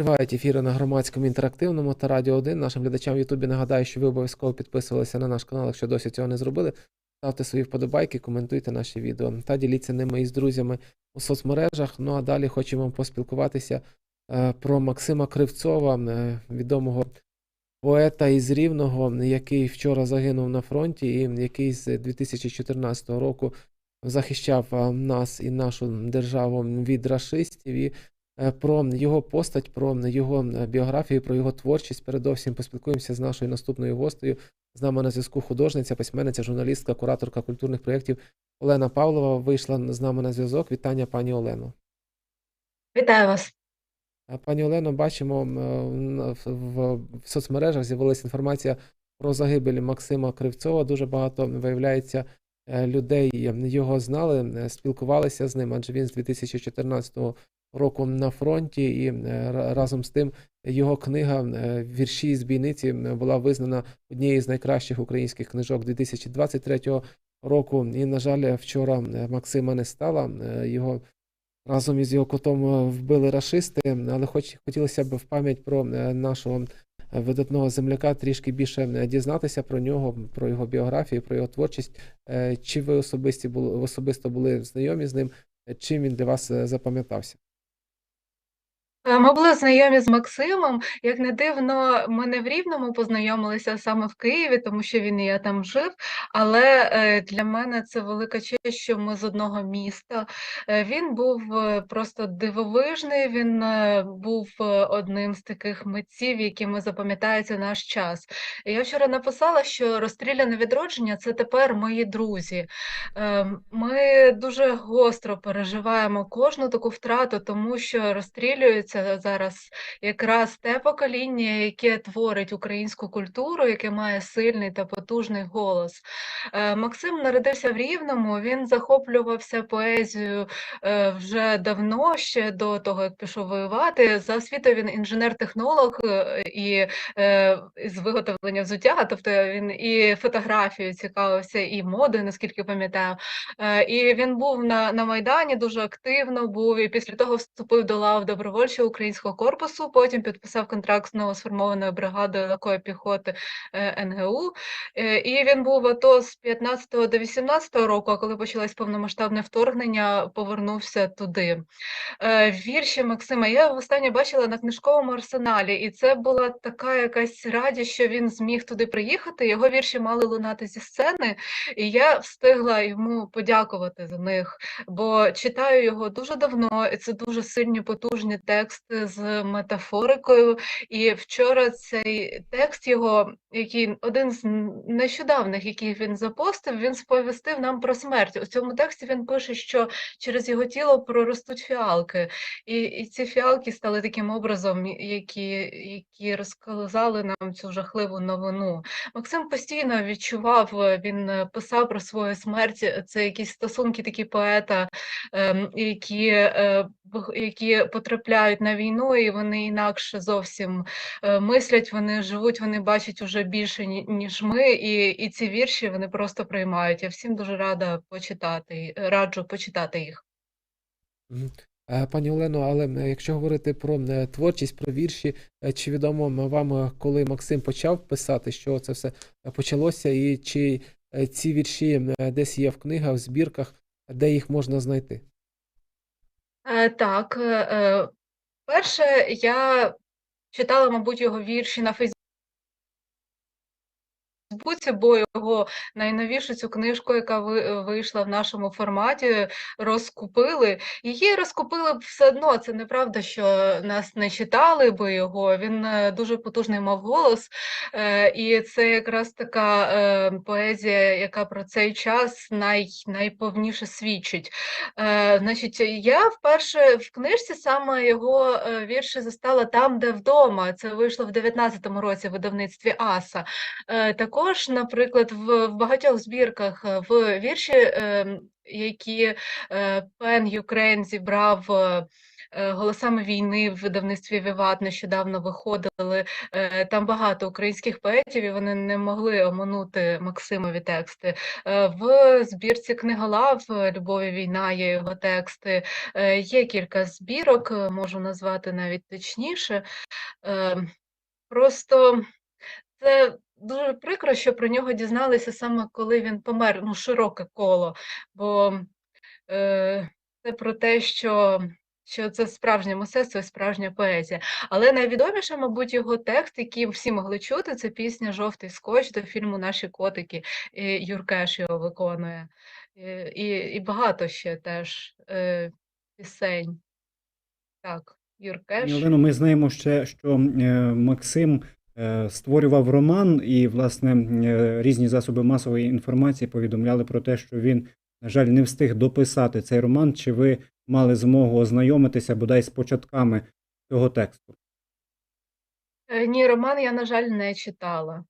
Тривають ефіри на громадському інтерактивному та Радіо 1. Нашим глядачам в Ютубі нагадаю, що ви обов'язково підписувалися на наш канал, якщо досі цього не зробили. Ставте свої вподобайки, коментуйте наші відео та діліться ними із друзями у соцмережах. Ну а далі хочемо поспілкуватися е, про Максима Кривцова, е, відомого поета із Рівного, який вчора загинув на фронті, і який з 2014 року захищав е, нас і нашу державу від рашистів. І про його постать, про його е, біографію, про його творчість. Передовсім поспілкуємося з нашою наступною гостею. З нами на зв'язку художниця, письменниця, журналістка, кураторка культурних проєктів Олена Павлова вийшла з нами на зв'язок. Вітання, пані Олено. Вітаю вас. Пані Олено, бачимо е, в, соцмережах з'явилася інформація про загибель Максима Кривцова. Дуже багато виявляється е, людей його знали, е, спілкувалися з ним, адже він з 2014 року на фронті, і е, разом з тим його книга е, Вірші з бійниці була визнана однією з найкращих українських книжок 2023 року. І, на жаль, вчора е, Максима не стало. Е, Його разом із його котом вбили рашисти, але хоч хотілося б в пам'ять про нашого видатного земляка трішки більше дізнатися про нього, про його біографію, про його творчість. Чи ви особисті були особисто були знайомі з ним? Чим він для вас запам'ятався? Е, Ми були знайомі з Максимом. Як не дивно, ми не в Рівному познайомилися саме в Києві, тому що він і я там жив. Але е, для мене це велика честь, що ми з одного міста. Е, Він був просто дивовижний. Він був одним з таких митців, якими запам'ятається наш час. Я вчора написала, що розстріляне відродження це тепер мої друзі. Ми дуже гостро переживаємо кожну таку втрату, тому що розстрілюється зараз якраз те покоління, яке творить українську культуру, яке має сильний та потужний голос. Е, Максим народився в Рівному. Він захоплювався поезією е, вже давно, ще до того, як пішов воювати. За освітою він інженер-технолог е, і з виготовлення взуття, тобто він і фотографією цікавився, і модою, наскільки пам'ятаю. І він був на, на Майдані, дуже активно був, і після того вступив до лав добровольчого українського корпусу. Потім підписав контракт з новосформованою бригадою легкої піхоти е, НГУ. Е, І він був в АТО з 15 до 18 року, коли почалось повномасштабне вторгнення, повернувся туди. Е, Вірші Максима я востаннє бачила на книжковому арсеналі, і це була така якась радість, що він зміг туди приїхати. Його вірші мали лунати зі сцени, і я встигла йому подякувати за них, бо читаю його дуже давно, і це дуже сильні, потужні тексти з метафорикою. І вчора цей текст його, який один з нещодавних, який він запостив, він сповістив нам про смерть. У цьому тексті він пише, що через його тіло проростуть фіалки, і, і ці фіалки стали таким образом, які, які розказали нам цю жахливу новину. Максим постійно відчував, він писав про свою смерть. Це якісь стосунки такі поета, ем, які, е, які потрапляють на війну, і вони інакше зовсім е, мислять, вони живуть, вони бачать уже більше, ніж ми, і, і ці вірші вони просто приймають. Я всім дуже рада почитати, раджу почитати їх. Е, Пані Олено, але якщо говорити про творчість, про вірші, е, чи відомо вам, коли Максим почав писати, що це все почалося, і чи ці вірші десь є в книгах, в збірках, де їх можна знайти? Так, перше, я читала, мабуть, його вірші на Фейсбуці, бо його найновішу цю книжку, яка е, вийшла в нашому форматі, розкупили. Її розкупили б все одно. Це неправда, що нас не читали би його. Він е, дуже потужний мав голос, е, і це якраз така поезія, яка про цей час най, найповніше свідчить. Значить, я вперше в книжці саме його вірші застала там, де вдома. Це вийшло в 19-му році в видавництві Аса. Е, Також, наприклад, в, багатьох збірках е, в вірші, е, які е, Пен Юкрейн зібрав. «Голосами війни» в видавництві «Віват» нещодавно виходили. Там багато українських поетів, і вони не могли оминути Максимові тексти. В збірці «Книголав» е, «Любов і війна» є його тексти. Є кілька збірок, можу назвати навіть точніше. Просто це дуже прикро, що про нього дізналися саме коли він помер, ну, широке коло. Бо е, це про те, що, що це справжнє мистецтво і справжня поезія. Але найвідоміше, мабуть, його текст, який всі могли чути, це пісня Жовтий скотч до фільму Наші котики. І Юркеш його виконує. І, і, і багато ще теж е, пісень. Так, Юркеш. Олено, ми знаємо ще, що е, Максим е, створював роман, і, власне, е, різні засоби масової інформації повідомляли про те, що він, на жаль, не встиг дописати цей роман. Чи ви мали змогу ознайомитися бодай з початками цього тексту? Е, Ні, роман я, на жаль, не читала.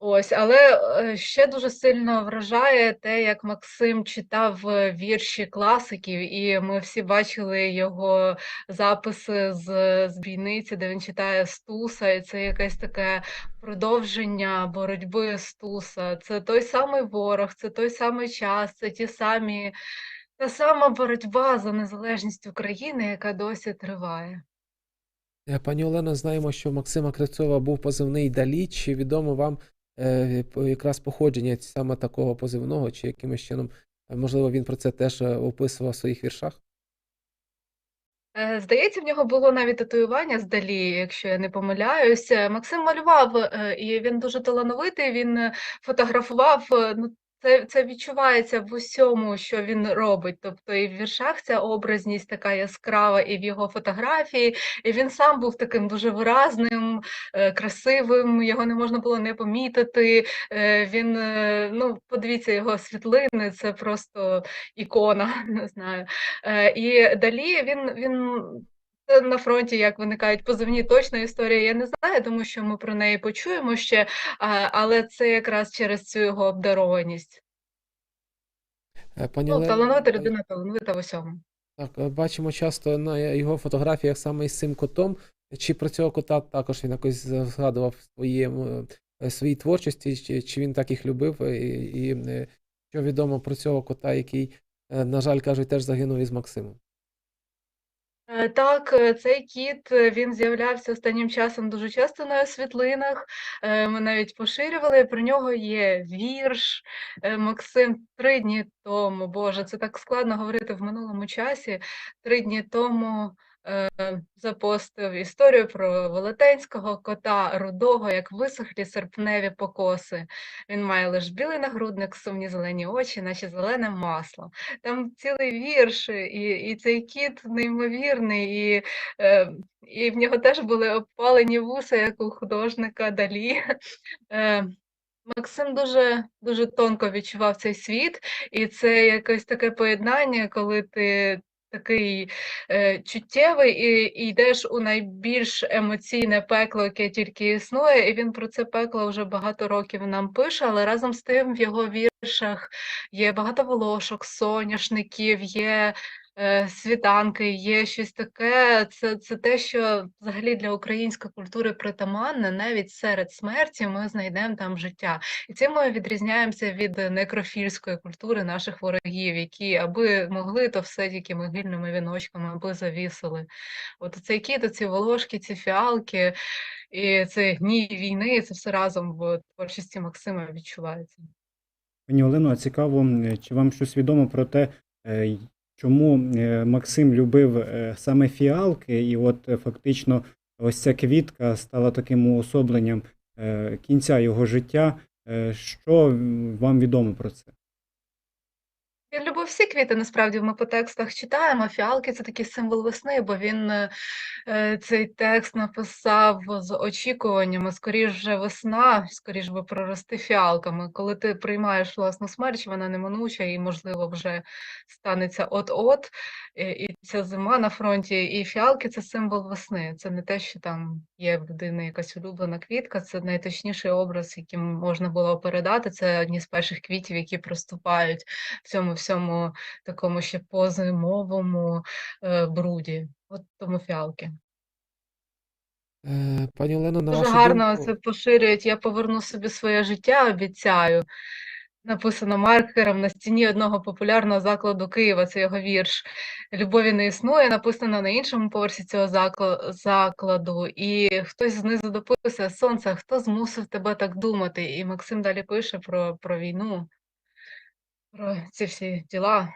Ось, але е, ще дуже сильно вражає те, як Максим читав е, вірші класиків, і ми всі бачили його записи з, з бійниці, де він читає Стуса, і це якесь таке продовження боротьби Стуса. Це той самий ворог, це той самий час, це ті самі, та сама боротьба за незалежність України, яка досі триває. Е, Пані Олено, знаємо, що Максима Кривцова був позивний Далі. Чи відомо вам якраз походження саме такого позивного, чи якимось чином, е, можливо, він про це теж е, описував в своїх віршах? Е, Здається, в нього було навіть татуювання здалі, якщо я не помиляюся. Максим малював, е, і він дуже талановитий. Він е, фотографував. е, Ну, це, це відчувається в усьому, що він робить. Тобто і в віршах ця образність така яскрава, і в його фотографії. І він сам був таким дуже виразним, е, красивим. Його не можна було не помітити. Е, Він, е, ну, подивіться його світлини, це просто ікона, не знаю. І далі він, він на фронті, як виникають позивні, точна історія, я не знаю, тому що ми про неї почуємо ще, але це якраз через цю його обдарованість. Е, Пані Ну, талановита людина, талановита в усьому. Так, е, бачимо часто на його фотографіях саме із цим котом. Чи про цього кота також він якось згадував в своєму, е, своїй творчості, чи, чи він так їх любив? І, і що відомо про цього кота, який, на жаль, кажуть, теж загинув із Максимом? Е, Так, е, цей кіт е, він з'являвся останнім часом дуже часто на світлинах. Ми навіть поширювали. Про нього є вірш. Максим три дні тому. Боже, це так складно говорити в минулому часі. Три дні тому запостив історію про велетенського кота рудого, як висохлі серпневі покоси. Він має лише білий нагрудник, сумні зелені очі, наче зелене масло. Там цілий вірш, і, і цей кіт неймовірний, і, е, і в нього теж були обпалені вуса, як у художника Далі. Е, Максим дуже, дуже тонко відчував цей світ, і це якесь таке поєднання, коли ти такий е, чуттєвий і, і йдеш у найбільш емоційне пекло, яке тільки існує, і він про це пекло вже багато років нам пише, але разом з тим в його віршах є багато волошок, соняшників, є світанки, є щось таке. Це, це те, що взагалі для української культури притаманне, навіть серед смерті ми знайдемо там життя. І цим ми відрізняємося від некрофільської культури наших ворогів, які аби могли, то все тільки могильними віночками, аби завісили. От цей кіт, ці волошки, ці фіалки, і це гній війни, це все разом в творчості Максима відчувається. Пані Олено, цікаво, е, чи вам щось відомо про те, е, чому е, Максим любив е, саме фіалки, і от е, фактично ось ця квітка стала таким уособленням кінця його життя. Що вам відомо про це? Він любив всі квіти, насправді ми по текстах читаємо. Фіалки це такий символ весни, бо він е, е, цей текст написав з очікуваннями. Скоріш вже весна, скоріш би прорости фіалками. Коли ти приймаєш власну смерть, вона неминуча і, можливо, вже станеться от-от. І ця зима на фронті, і фіалки це символ весни. Це не те, що там є в людини якась улюблена квітка, це найточніший образ, яким можна було передати. Це одні з перших квітів, які проступають в цьому всьому такому ще позимовому е, бруді. От тому фіалки. Е, Пані Олено, на Дуже вашу гарно думку, це поширюють. Я поверну собі своє життя, обіцяю. Написано маркером на стіні одного популярного закладу Києва. Це його вірш. Любові не існує, написано на іншому поверсі цього закладу. І хтось знизу дописує Сонце, хто змусив тебе так думати? І Максим далі пише про, про війну, про ці всі діла.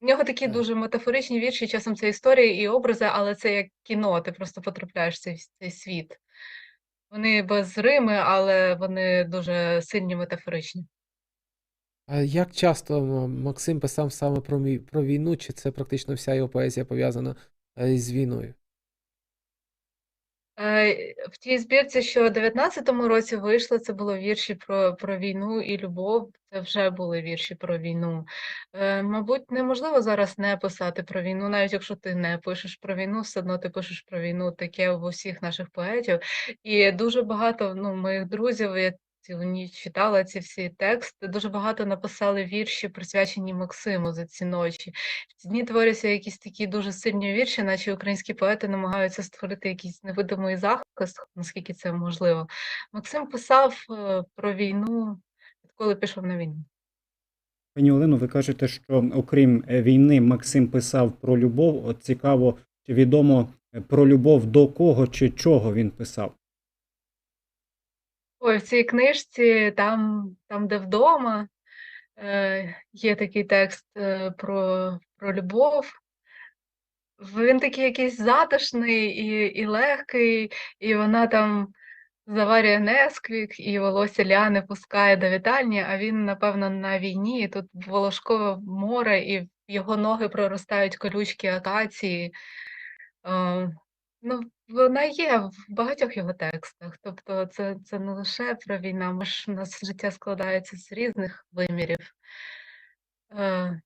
У нього такі дуже метафоричні вірші, часом це історії і образи, але це як кіно, ти просто потрапляєш в цей, цей світ. Вони без рими, але вони дуже сильні метафоричні. а як часто Максим писав саме про, мі- про війну, чи це практично вся його поезія пов'язана е, з війною? Е, В тій збірці, що в 19-му році вийшло, це було вірші про, про війну і любов. Це вже були вірші про війну. Е, Мабуть, неможливо зараз не писати про війну, навіть якщо ти не пишеш про війну, все одно ти пишеш про війну. Таке в усіх наших поетів. І дуже багато ну, моїх друзів, цілу ніч читала ці всі тексти. Дуже багато написали вірші, присвячені Максиму за ці ночі. В ці дні творяться якісь такі дуже сильні вірші, наче українські поети намагаються створити якийсь невидимий захист, наскільки це можливо. Максим писав е, про війну, відколи пішов на війну. Пані Олено, ви кажете, що окрім е, війни Максим писав про любов. От цікаво, чи відомо е, про любов до кого чи чого він писав? Ой, в цій книжці, там, там де вдома, е, є такий текст е, про, про любов. Він такий якийсь затишний і, і легкий, і вона там заварює несквік, і волосся Ляни пускає до вітальні, а він, напевно, на війні, і тут волошкове море, і в його ноги проростають колючки акації. Е, ну, вона є в багатьох його текстах. Тобто це, це не лише про війну, ми ж у нас життя складається з різних вимірів. Е,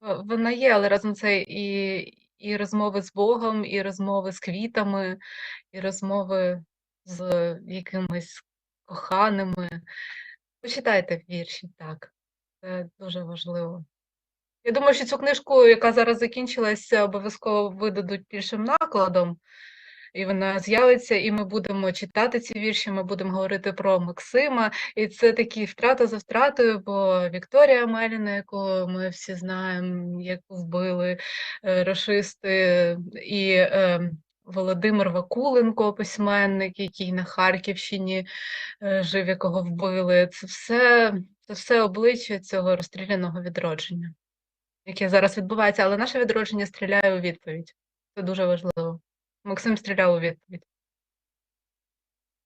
Вона є, але разом це і, і розмови з Богом, і розмови з квітами, і розмови з якимись коханими. Почитайте вірші, так. Це дуже важливо. Я думаю, що цю книжку, яка зараз закінчилася, обов'язково видадуть більшим накладом, і вона з'явиться, і ми будемо читати ці вірші, ми будемо говорити про Максима. І це такі втрата за втратою, бо Вікторія Меліна, яку ми всі знаємо, яку вбили е, рашисти, і е, Володимир Вакуленко, письменник, який на Харківщині е, жив, якого вбили. Це все, це все обличчя цього розстріляного відродження яке зараз відбувається, але наше відродження стріляє у відповідь. Це дуже важливо. Максим стріляв у відповідь.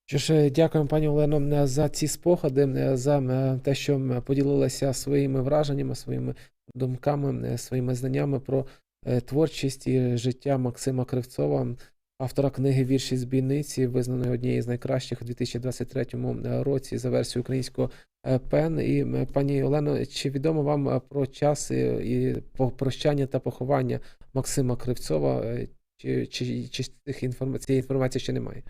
Що е, дякуємо, пані Олено, е, за ці спогади, е, за те, що поділилася своїми враженнями, своїми думками, своїми знаннями про творчість і життя Максима Кривцова, автора книги Вірші з бійниці, визнаної однією з найкращих у 2023 році за версією українського е, ПЕН. І пані Олено, чи відомо вам е, про час і, прощання та поховання Максима Кривцова? е, Чи, чи, чи цих інформа- цієї інформації ще немає?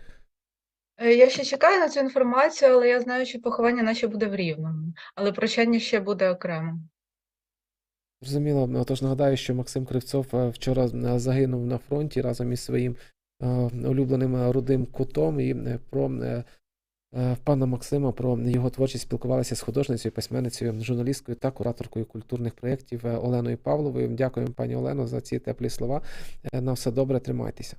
Е, Я ще чекаю на цю інформацію, але я знаю, що поховання наче буде в Рівному, але прощання ще буде окремо. Зрозуміло. Ну, Тож нагадаю, що Максим Кривцов е, вчора е, загинув на фронті разом із своїм е, улюбленим е, рудим кутом. І е, про е, е, пана Максима, про його творчість спілкувалися з художницею, письменницею, журналісткою та кураторкою культурних проєктів е, Оленою Павловою. Дякуємо, пані Олено, за ці теплі слова. Е, На все добре, тримайтеся.